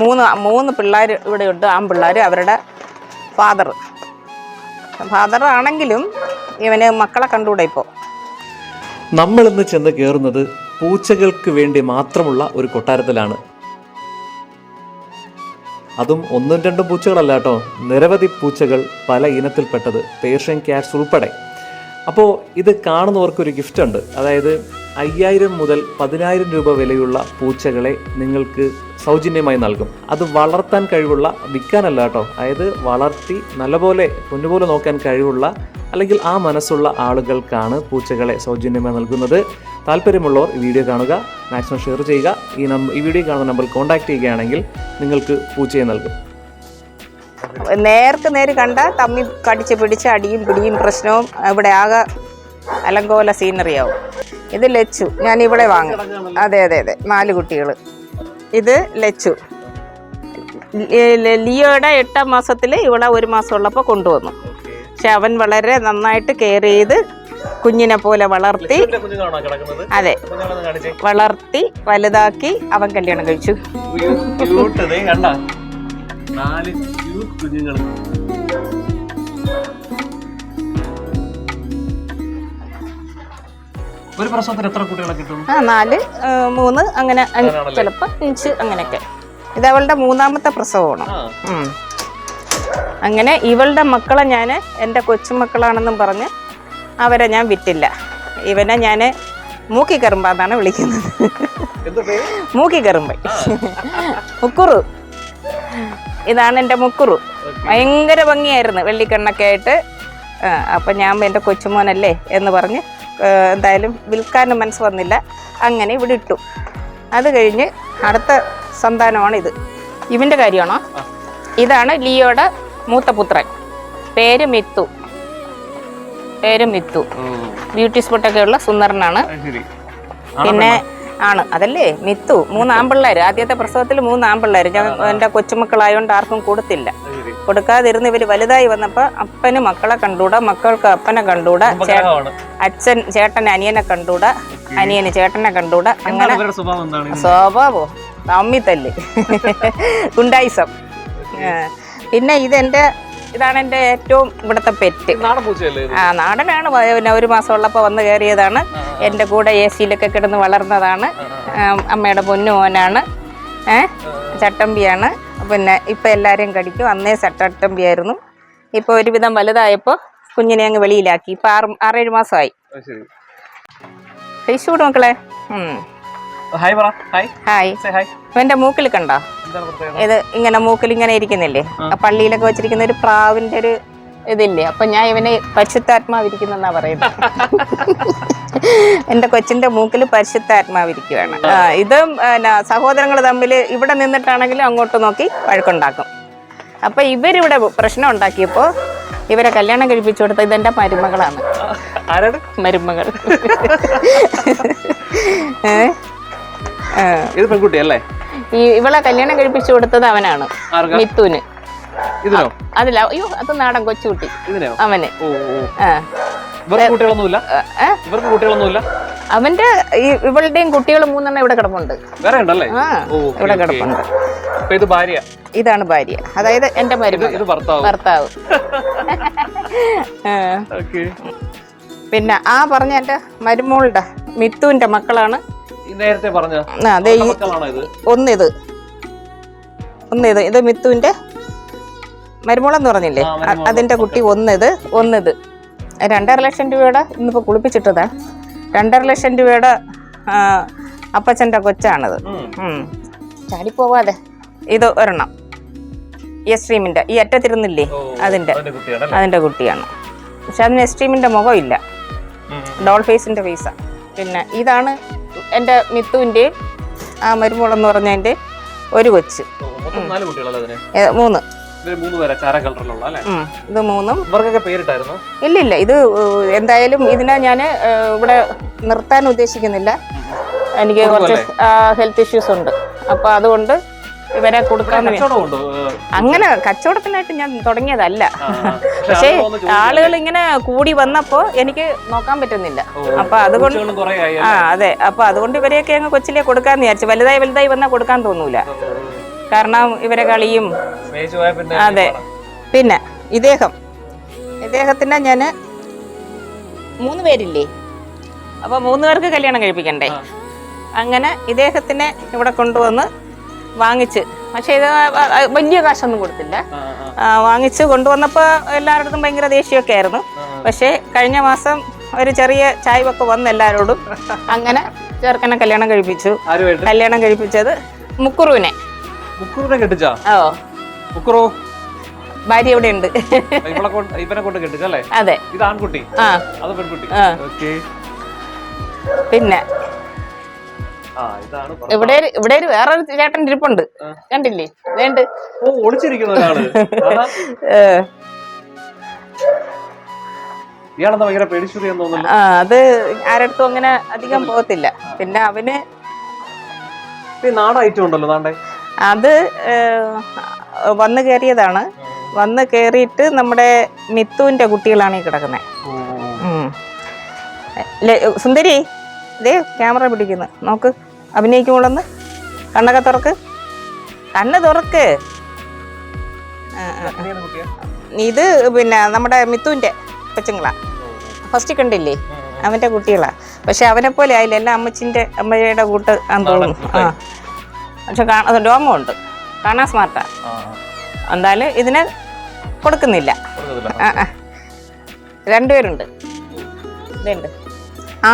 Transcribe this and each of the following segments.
മൂന്ന് മൂന്ന് പിള്ളേർ ഇവിടെ ഉണ്ട് ആൺപിള്ളേർ അവരുടെ ഫാദർ ഫാദർ ആണെങ്കിലും ഇവന് മക്കളെ കണ്ടുകൂടെ ഇപ്പോൾ നമ്മൾ ഇന്ന് ചെന്ന് കയറുന്നത് പൂച്ചകൾക്ക് വേണ്ടി മാത്രമുള്ള ഒരു കൊട്ടാരത്തിലാണ്. അതും ഒന്നും രണ്ടും പൂച്ചകളല്ല കേട്ടോ. നിരവധി പൂച്ചകൾ പല ഇനത്തിൽപ്പെട്ടത്. പേർഷ്യൻ ക്യാറ്റ്സ് ഉൾപ്പെടെ. അപ്പോൾ ഇത് കാണുന്നവർക്കൊരു ഗിഫ്റ്റ് ഉണ്ട്. അതായത് അയ്യായിരം മുതൽ പതിനായിരം രൂപ വിലയുള്ള പൂച്ചകളെ നിങ്ങൾക്ക് സൗജന്യമായി നൽകും. അത് വളർത്താൻ കഴിവുള്ള വിൽക്കാനല്ല കേട്ടോ. അതായത് വളർത്തി നല്ലപോലെ പൊന്നുപോലെ നോക്കാൻ കഴിവുള്ള അല്ലെങ്കിൽ ആ മനസ്സുള്ള ആളുകൾക്കാണ് പൂച്ചകളെ സൗജന്യമായി നൽകുന്നത്. താല്പര്യമുള്ളവർ ഈ വീഡിയോ കാണുക മാക്സിമം ഷെയർ ചെയ്യുക. ഈ നമ്പർ ഈ വീഡിയോ കാണുന്ന നമ്പറിൽ കോൺടാക്ട് ചെയ്യുകയാണെങ്കിൽ നിങ്ങൾക്ക് പൂച്ചയെ നൽകും. നേർക്ക് നേര് കണ്ട തമ്മി കടിച്ച് പിടിച്ച് അടിയും പിടിയും പ്രശ്നവും ഇവിടെ ആകെ അലങ്കോല സീനറി ആവും. ഇത് ലച്ചു. ഞാൻ ഇവിടെ വാങ്ങും. അതെ അതെ അതെ. നാല് കുട്ടികൾ ഇത് ലച്ചു. ലിയോയുടെ എട്ടാം മാസത്തിൽ ഇവിടെ ഒരു മാസം ഉള്ളപ്പോൾ കൊണ്ടുവന്നു. പക്ഷെ അവൻ വളരെ നന്നായിട്ട് കെയർ ചെയ്ത് കുഞ്ഞിനെ പോലെ വളർത്തി അതെ. വളർത്തി വലുതാക്കി അവൻ കല്യാണം കഴിച്ചു. നാല് കുഞ്ഞുങ്ങൾ ഒരു പ്രസവത്തിൽ എത്ര കുട്ടികളെ കിട്ടും? ആ നാല് മൂന്ന് അങ്ങനെ ചിലപ്പോൾ അഞ്ച് അങ്ങനെയൊക്കെ. ഇത് അവളുടെ മൂന്നാമത്തെ പ്രസവമാണ്. അങ്ങനെ ഇവളുടെ മക്കളെ ഞാൻ എന്റെ കൊച്ചുമക്കളാണെന്നും പറഞ്ഞ് അവരെ ഞാൻ വിറ്റില്ല ഇവനെ ഞാൻ മൂക്കി കറുമ്പ എന്നാണ് വിളിക്കുന്നത്. മൂക്കി കറുമ്പ. മുക്കുറു. ഇതാണ് എന്റെ മുക്കുറു. ഭയങ്കര ഭംഗിയായിരുന്നു. വെള്ളിക്കണ്ണൊക്കെ ആയിട്ട്. അപ്പം ഞാൻ എന്റെ കൊച്ചുമോനല്ലേ എന്ന് പറഞ്ഞ് എന്തായാലും വിൽക്കാനും മനസ്സ് വന്നില്ല. അങ്ങനെ ഇവിടെ ഇട്ടു. അത് കഴിഞ്ഞ് അടുത്ത സന്താനമാണ് ഇത് ഇവന്റെ കാര്യമാണോ ഇതാണ് ലിയോയുടെ മൂത്ത പുത്രൻ. പേര് മിത്തു. പേര് മിത്തു. ബ്യൂട്ടി സ്പോട്ടൊക്കെ ഉള്ള സുന്ദരനാണ്. പിന്നെ ആണ്. അതല്ലേ? മിത്തു മൂന്ന് ആൺപിള്ളേർ ആദ്യത്തെ പ്രസവത്തിൽ മൂന്ന് ആൺപിള്ളേർ ഞാൻ എന്റെ കൊച്ചുമക്കളായതുകൊണ്ട് ആർക്കും കൊടുത്തില്ല. കൊടുക്കാതിരുന്ന് ഇവർ വലുതായി വന്നപ്പോൾ അപ്പന് മക്കളെ കണ്ടൂടാ മക്കൾക്ക് അപ്പനെ കണ്ടൂടാ അച്ഛൻ ചേട്ടൻ അനിയനെ കണ്ടൂടാ അനിയന് ചേട്ടനെ കണ്ടൂടാ അങ്ങനെ സ്വഭാവം തല്ല്. ഗുണ്ടായിസം. പിന്നെ ഇതെന്റെ ഇതാണ് എന്റെ ഏറ്റവും ഇവിടുത്തെ പെറ്റ്. ആ നാടനാണ്. പിന്നെ ഒരു മാസം ഉള്ളപ്പോൾ വന്ന് കയറിയതാണ്. എന്റെ കൂടെ എ സിയിലൊക്കെ കിടന്ന് വളർന്നതാണ്. അമ്മയുടെ പൊന്നു മോനാണ്. ഏ ചട്ടമ്പിയാണ്. പിന്നെ ഇപ്പം എല്ലാവരെയും കടിക്കും. അന്നേ ചട്ടമ്പിയായിരുന്നു. ഇപ്പോൾ ഒരുവിധം വലുതായപ്പോൾ കുഞ്ഞിനെ അങ്ങ് വെളിയിലാക്കി. ഇപ്പം ആറ് ആറേഴ് മാസമായി. കഴിച്ചു കൂടെ മക്കളെ. ഹായ് പറ. ഹായ് ഹായ് മൂക്കിൽ കണ്ടോ? ഇത് ഇങ്ങനെ മൂക്കിൽ ഇങ്ങനെ ഇരിക്കുന്നില്ലേ? പള്ളിയിലൊക്കെ വെച്ചിരിക്കുന്ന ഒരു പ്രാവിന്റെ ഒരു ഇതില്ലേ? അപ്പൊ ഞാൻ ഇവനെ പരിശുദ്ധാത്മാവിരിക്കുന്നെന്നാ പറയുന്നത്. എന്റെ കൊച്ചിന്റെ മൂക്കിൽ പരിശുദ്ധാത്മാവിരിക്കുവാണ്. ഇത് ഇതും സഹോദരങ്ങൾ തമ്മിൽ ഇവിടെ നിന്നിട്ടാണെങ്കിലും അങ്ങോട്ട് നോക്കി വഴക്കുണ്ടാക്കും. അപ്പൊ ഇവരിവിടെ പ്രശ്നം ഉണ്ടാക്കിയപ്പോ ഇവരെ കല്യാണം കഴിപ്പിച്ചു കൊടുത്ത ഇതെന്റെ മരുമകളാണ്. മരുമകൾ? ഇത് പെൺകുട്ടി അല്ലേ? ഈ ഇവളെ കല്യാണം കഴിപ്പിച്ചു കൊടുത്തത് അവനാണ്. മിത്തുവിന് അതില്ല അയ്യോ അത് നാടൻ കൊച്ചുകുട്ടി. അവന്. കുട്ടികളൊന്നുമില്ല? ഇവർക്ക് കുട്ടികളൊന്നുമില്ല? അവന്റെ ഇവളുടെയും കുട്ടികൾ മൂന്നെണ്ണം ഇവിടെ കിടപ്പുണ്ട്. വേറെ ഉണ്ടല്ലേ? ഇവിടെ കിടപ്പുണ്ട്. ഇത് ഭാര്യ? ഇതാണ് ഭാര്യ. അതായത് എന്റെ മരുമകൾ. ഭർത്താവ്. പിന്നെ ആ പറഞ്ഞ എന്റെ മരുമോളുടെ മിത്തുവിന്റെ മക്കളാണ്. നേരത്തെ പറഞ്ഞ ഇത്? ഒന്നിത്. ഒന്നിത്. ഇത് മിത്തുവിന്റെ മരുമോളെന്ന് പറഞ്ഞില്ലേ. അതിന്റെ കുട്ടി ഒന്നിത്. ഒന്നിത്. രണ്ടര ലക്ഷം രൂപയുടെ ഇന്നിപ്പോൾ കുളിപ്പിച്ചിട്ടതാ. രണ്ടര ലക്ഷം രൂപയുടെ അപ്പച്ചന്റെ അപ്പച്ചന്റെ കൊച്ചാണിത്. ചാടിപ്പോവാതെ. ഇത് ഒരെണ്ണം. എസ്ട്രീമിന്റെ ഈ അറ്റത്തിരുന്നില്ലേ? അതിന്റെ അതിന്റെ അതിന്റെ കുട്ടിയാണല്ലേ? അതിന്റെ കുട്ടിയാണ്. പക്ഷെ അതിന് എസ്ട്രീമിന്റെ മുഖമില്ല. ഡോൾ ഫേസിന്റെ ഫേസാ പിന്നെ ഇതാണ് എന്റെ മിത്തുവിന്റെയും ആ മരുമോളെന്ന് പറഞ്ഞതിന്റെ ഒരു കൊച്ച്. നാല് കുട്ടികളല്ലേ അതിന്? മൂന്ന്. മൂന്ന് പേരാ ചാര കളറിലുള്ള അല്ലേ? ഇത് മൂന്നും. ഇവർക്കൊക്കെ പേരിട്ടായിരുന്നു? ഇല്ല ഇല്ല ഇത് എന്തായാലും ഇതിനെ ഞാൻ ഇവിടെ നിർത്താൻ ഉദ്ദേശിക്കുന്നില്ല. എനിക്ക് കുറച്ച് ഹെൽത്ത് ഇഷ്യൂസ് ഉണ്ട്. അപ്പൊ അതുകൊണ്ട് ഇവരെ കൊടുക്കാൻ അങ്ങനെ കച്ചവടത്തിനായിട്ട് ഞാൻ തുടങ്ങിയതല്ല. പക്ഷേ ആളുകൾ ഇങ്ങനെ കൂടി വന്നപ്പോ എനിക്ക് നോക്കാൻ പറ്റുന്നില്ല. അപ്പൊ അതുകൊണ്ട് ആ അതെ. അപ്പൊ അതുകൊണ്ട് ഇവരെയൊക്കെ അങ്ങ് കൊച്ചിലേ കൊടുക്കാന്ന് വിചാരിച്ചു. വലുതായി വലുതായി വന്നാൽ കൊടുക്കാൻ തോന്നൂല. കാരണം ഇവരെ കളിയും അതെ. പിന്നെ ഇദ്ദേഹം. ഇദ്ദേഹത്തിനെ ഞാൻ മൂന്ന് പേരില്ലേ? അപ്പൊ മൂന്ന് പേർക്ക് കല്യാണം കഴിപ്പിക്കണ്ടേ? അങ്ങനെ ഇദ്ദേഹത്തിനെ ഇവിടെ കൊണ്ടുവന്ന് വാങ്ങിച്ച് പക്ഷെ ഇത് വലിയ കാശൊന്നും കൊടുത്തില്ല. വാങ്ങിച്ച് കൊണ്ടുവന്നപ്പോൾ എല്ലാവരുടെ ഭയങ്കര ദേഷ്യമൊക്കെ ആയിരുന്നു. പക്ഷെ കഴിഞ്ഞ മാസം ഒരു ചെറിയ ചായ്വൊക്കെ വന്ന് എല്ലാവരോടും അങ്ങനെ ചേർക്കനെ കല്യാണം കഴിപ്പിച്ചു. കല്യാണം കഴിപ്പിച്ചത് മുക്കുറുവിനെ. മുക്കുറിനെ കെട്ടിച്ചാ? ഓ. മുക്കുറു ഭാര്യ ഇവിടെ ഉണ്ട്. ഇവനെ കൊണ്ട് കെട്ടിച്ചല്ലേ അതെ. ഇത് ആൺകുട്ടി? ആ. അത് പെൺകുട്ടി? ആ. ഓക്കെ. പിന്നെ? ഭർത്താവ്. ഇവിടെ ഒരു- ഇവിടെ ഒരു ചേട്ടൻ ഇരിപ്പുണ്ട്. കണ്ടില്ലേ? വേണ്ട. ഒളിച്ചിരിക്കുന്ന ഒരാൾ. അത്. ആരടുത്തും അങ്ങനെ അധികം പോകത്തില്ല. പിന്നെ അവന് ഈ നാട നാണ്ടെ അത് വന്നു കയറിയതാണ്. വന്ന് കയറിയിട്ട് നമ്മുടെ മിത്തുവിന്റെ കുട്ടികളാണ് ഈ കിടക്കുന്നത് സുന്ദരി ഇതേ ക്യാമറ പിടിക്കുന്നു. നോക്ക് അഭിനയിക്കുമ്പോളൊന്ന് കണ്ണൊക്കെ തുറക്ക്. കണ്ണ് തുറക്ക്. ഇത് പിന്നെ നമ്മുടെ മിത്തുവിന്റെ കൊച്ചുങ്ങളാ. ഫസ്റ്റ് കണ്ടില്ലേ? അവന്റെ കുട്ടികളാ. പക്ഷെ അവനെ പോലെ ആയില്ല. എല്ലാം അമ്മച്ചിന്റെ അമ്മയുടെ കൂട്ട് തോന്നുന്നു. ആ. പക്ഷെ ഡോമോ ഉണ്ട് കാണാൻ സ്മാർട്ടാ എന്തായാലും ഇതിനെ കൊടുക്കുന്നില്ല. രണ്ടുപേരുണ്ട്. ഇതുണ്ട്.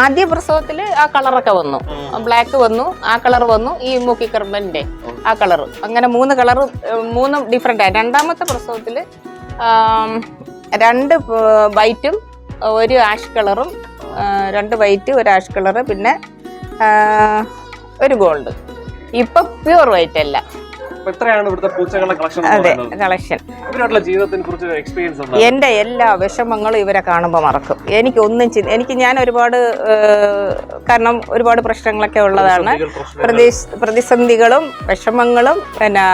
ആദ്യ പ്രസവത്തിൽ ആ കളറൊക്കെ വന്നു. ബ്ലാക്ക് വന്നു ആ കളർ വന്നു ഈ മൂക്കിക്കർമ്മന്റെ ആ കളർ അങ്ങനെ മൂന്ന് കളർ മൂന്ന് ഡിഫറെന്റ് ആയി. രണ്ടാമത്തെ പ്രസവത്തിൽ രണ്ട് വൈറ്റും ഒരു ആഷ് കളറും രണ്ട് വൈറ്റ് ഒരു ആഷ് കളറ് പിന്നെ ഒരു ഗോൾഡ്. ഇപ്പൊ പ്യുവർ വൈറ്റ് അല്ല. എത്രയാണ് ഇവിടുത്തെ പൂച്ചകളുടെ കളക്ഷൻ അതെ കളക്ഷൻ ഇവരുള്ള ജീവിതത്തിനെ കുറിച്ച് എക്സ്പീരിയൻസ് എന്റെ എല്ലാ വിഷമങ്ങളും ഇവരെ കാണുമ്പോൾ മറക്കും. എനിക്ക് ഒന്നും എനിക്ക് ഞാൻ ഒരുപാട് കാരണം ഒരുപാട് പ്രശ്നങ്ങളൊക്കെ ഉള്ളതാണ്. പ്രതി പ്രതിസന്ധികളും വിഷമങ്ങളും പിന്നെ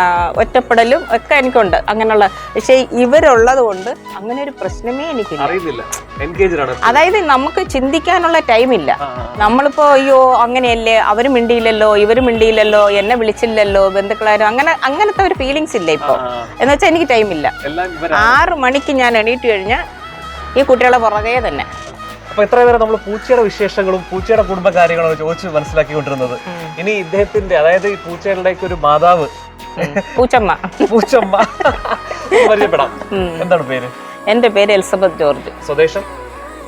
ഒറ്റപ്പെടലും ഒക്കെ എനിക്കുണ്ട്. അങ്ങനെയുള്ള പക്ഷേ ഇവരുള്ളത് കൊണ്ട് അങ്ങനെ ഒരു പ്രശ്നമേ എനിക്കില്ല. അതായത് നമുക്ക് ചിന്തിക്കാനുള്ള ടൈമില്ല. നമ്മളിപ്പോ അയ്യോ അങ്ങനെയല്ലേ? അവരും മിണ്ടിയില്ലല്ലോ ഇവരും മിണ്ടിയില്ലല്ലോ എന്നെ വിളിച്ചില്ലല്ലോ ബന്ധുക്കളാരും അങ്ങനെ അങ്ങനത്തെ ഒരു ഫീലിങ്സ് ഇല്ല ഇപ്പൊ. എന്ന് വെച്ചാൽ എനിക്ക് ടൈമില്ല എല്ലാം ഇവരാ. ആറ് മണിക്ക് ഞാൻ എണീറ്റ് കഴിഞ്ഞാൽ ഈ കുട്ടികളെ പുറകെ തന്നെ. അപ്പൊ ഇത്ര നേരം നമ്മൾ പൂച്ചയുടെ വിശേഷങ്ങളും പൂച്ചയുടെ കുടുംബകാര്യങ്ങളും ചോദിച്ച് മനസ്സിലാക്കിക്കൊണ്ടിരുന്നത്. ഇനി ഇദ്ദേഹത്തിന്റെ അതായത് ഈ പൂച്ചകളുടെ ഒരു മാതാവ്. പൂച്ചമ്മ. പൂച്ചമ്മ. പരിചയപ്പെടാം. എന്താണ് പേര്? എന്റെ പേര് എലിസബത്ത് ജോർജ്. സ്വദേശം?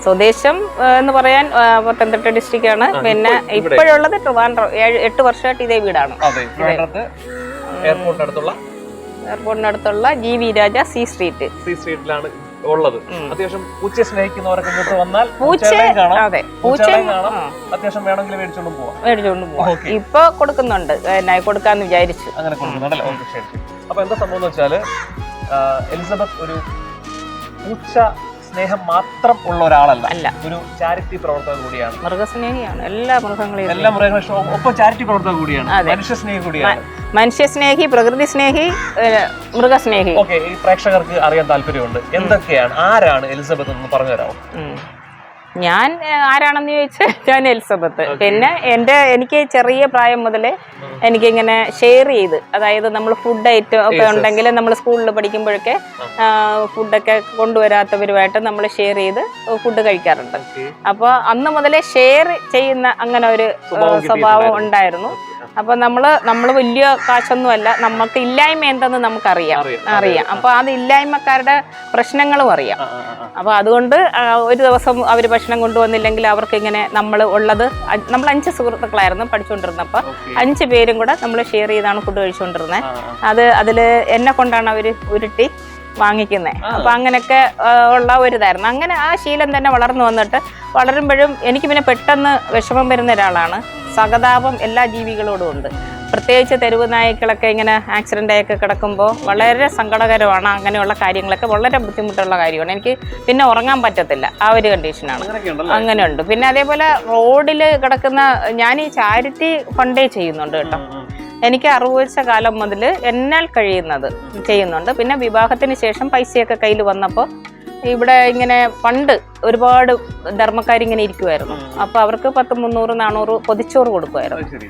സ്വദേശം എന്ന് പറയാൻ പത്തനംതിട്ട ഡിസ്ട്രിക്റ്റ് ആണ്. പിന്നെ ഇപ്പോഴുള്ളത് ട്രിവാൻഡ്രം. ഏഴ് എട്ട് വർഷമായിട്ട് ഇതേ വീടാണ്. അതെ അടുത്തുള്ള എയർപോർട്ടിന് അടുത്തുള്ള എയർപോർട്ടിനടുത്തുള്ള G V Raja C street. C സ്ട്രീറ്റിലാണ് ഉള്ളത്. അത്യാവശ്യം പൂച്ചയെ സ്നേഹിക്കുന്നവരൊക്കെ ഇങ്ങോട്ട് വന്നാൽ പൂച്ച കാണാം. അതെ പൂച്ച കാണാം. അത്യാവശ്യം വേണമെങ്കിൽ മേടിച്ചോണ്ടും പോവാം. മേടിച്ചോണ്ടും പോവാം. ഇപ്പൊ കൊടുക്കുന്നുണ്ട്. കൊടുക്കാന്ന് വിചാരിച്ചു. അങ്ങനെ കൊടുക്കുന്നുണ്ടല്ലേ ഓക്കെ ശരി അപ്പൊ എന്താ സംഭവം എന്ന് വെച്ചാൽ എലിസബത്ത് ഒരു പൂച്ച സ്നേഹം മാത്രം ഉള്ള ഒരാളല്ല. അല്ല. ഒരു ചാരിറ്റി പ്രവർത്തക കൂടിയാണ്. മൃഗസ്നേഹിയാണ്. എല്ലാ മൃഗങ്ങളെയും എല്ലാ മൃഗങ്ങളും. ഒപ്പം ചാരിറ്റി പ്രവർത്തക കൂടിയാണ്. മനുഷ്യ സ്നേഹി കൂടിയാണ്. മനുഷ്യസ്നേഹി പ്രകൃതി സ്നേഹി മൃഗസ്നേഹി. ഓക്കെ ഈ പ്രേക്ഷകർക്ക് അറിയാൻ താല്പര്യമുണ്ട്. എന്തൊക്കെയാണ്? ആരാണ് എലിസബത്ത് എന്ന് പറഞ്ഞു തരാമോ? ഞാൻ ആരാണെന്ന് ചോദിച്ചാൽ ഞാൻ എലിസബത്ത്. പിന്നെ എന്റെ എനിക്ക് ചെറിയ പ്രായം മുതലേ എനിക്കിങ്ങനെ ഷെയർ ചെയ്ത് അതായത് നമ്മൾ ഫുഡ് ഐറ്റം ഒക്കെ ഉണ്ടെങ്കിൽ നമ്മൾ സ്കൂളിൽ പഠിക്കുമ്പോഴൊക്കെ ഫുഡൊക്കെ കൊണ്ടുവരാത്തവരുമായിട്ട് നമ്മൾ ഷെയർ ചെയ്ത് ഫുഡ് കഴിക്കാറുണ്ട്. അപ്പോൾ അന്ന് മുതലേ ഷെയർ ചെയ്യുന്ന അങ്ങനെ ഒരു സ്വഭാവം ഉണ്ടായിരുന്നു. അപ്പൊ നമ്മൾ നമ്മൾ വലിയ കാശൊന്നുമല്ല നമുക്ക് ഇല്ലായ്മ എന്തെന്ന് നമുക്കറിയാം. അറിയാം. അറിയാം. അപ്പൊ അത് ഇല്ലായ്മക്കാരുടെ പ്രശ്നങ്ങളും അറിയാം. അപ്പോൾ അതുകൊണ്ട് ഒരു ദിവസം അവർ ഭക്ഷണം കൊണ്ടുവന്നില്ലെങ്കിൽ അവർക്ക് ഇങ്ങനെ നമ്മൾ ഉള്ളത് നമ്മൾ അഞ്ച് സുഹൃത്തുക്കളായിരുന്നു പഠിച്ചുകൊണ്ടിരുന്നപ്പോൾ. അഞ്ച് പേരും കൂടെ നമ്മൾ ഷെയർ ചെയ്താണ് ഫുഡ് കഴിച്ചുകൊണ്ടിരുന്നത്. അത് അതിൽ എന്നെ കൊണ്ടാണ് അവർ ഉരുട്ടി വാങ്ങിക്കുന്നത് അപ്പൊ അങ്ങനെയൊക്കെ ഉള്ള ഒരു ഇതായിരുന്നു അങ്ങനെ ആ ശീലം തന്നെ വളർന്നു വന്നിട്ട് വളരുമ്പോഴും എനിക്ക് പിന്നെ പെട്ടെന്ന് വിഷമം വരുന്ന ഒരാളാണ്. സഹതാപം എല്ലാ ജീവികളോടും ഉണ്ട്. പ്രത്യേകിച്ച് തെരുവ് നായ്ക്കളൊക്കെ ഇങ്ങനെ ആക്സിഡന്റ് ആയൊക്കെ കിടക്കുമ്പോൾ വളരെ സങ്കടകരമാണ് അങ്ങനെയുള്ള കാര്യങ്ങളൊക്കെ. വളരെ ബുദ്ധിമുട്ടുള്ള കാര്യമാണ്. എനിക്ക് പിന്നെ ഉറങ്ങാൻ പറ്റത്തില്ല. ആ ഒരു കണ്ടീഷനാണ് അങ്ങനെയുണ്ട്. പിന്നെ അതേപോലെ റോഡിൽ കിടക്കുന്ന ഞാൻ ഈ ചാരിറ്റി ഫണ്ടേ ചെയ്യുന്നുണ്ട് കേട്ടോ. എനിക്ക് അറുപത് വർഷ കാലം മുതൽ എന്നാൽ കഴിയുന്നത് ചെയ്യുന്നുണ്ട്. പിന്നെ വിവാഹത്തിന് ശേഷം പൈസയൊക്കെ കയ്യിൽ വന്നപ്പോൾ ഇവിടെ ഇങ്ങനെ പണ്ട് ഒരുപാട് ധർമ്മക്കാരിങ്ങനെ ഇരിക്കുമായിരുന്നു അപ്പൊ അവർക്ക് പത്ത് മുന്നൂറ് നാനൂറ് പൊതിച്ചോറ് കൊടുക്കുമായിരുന്നു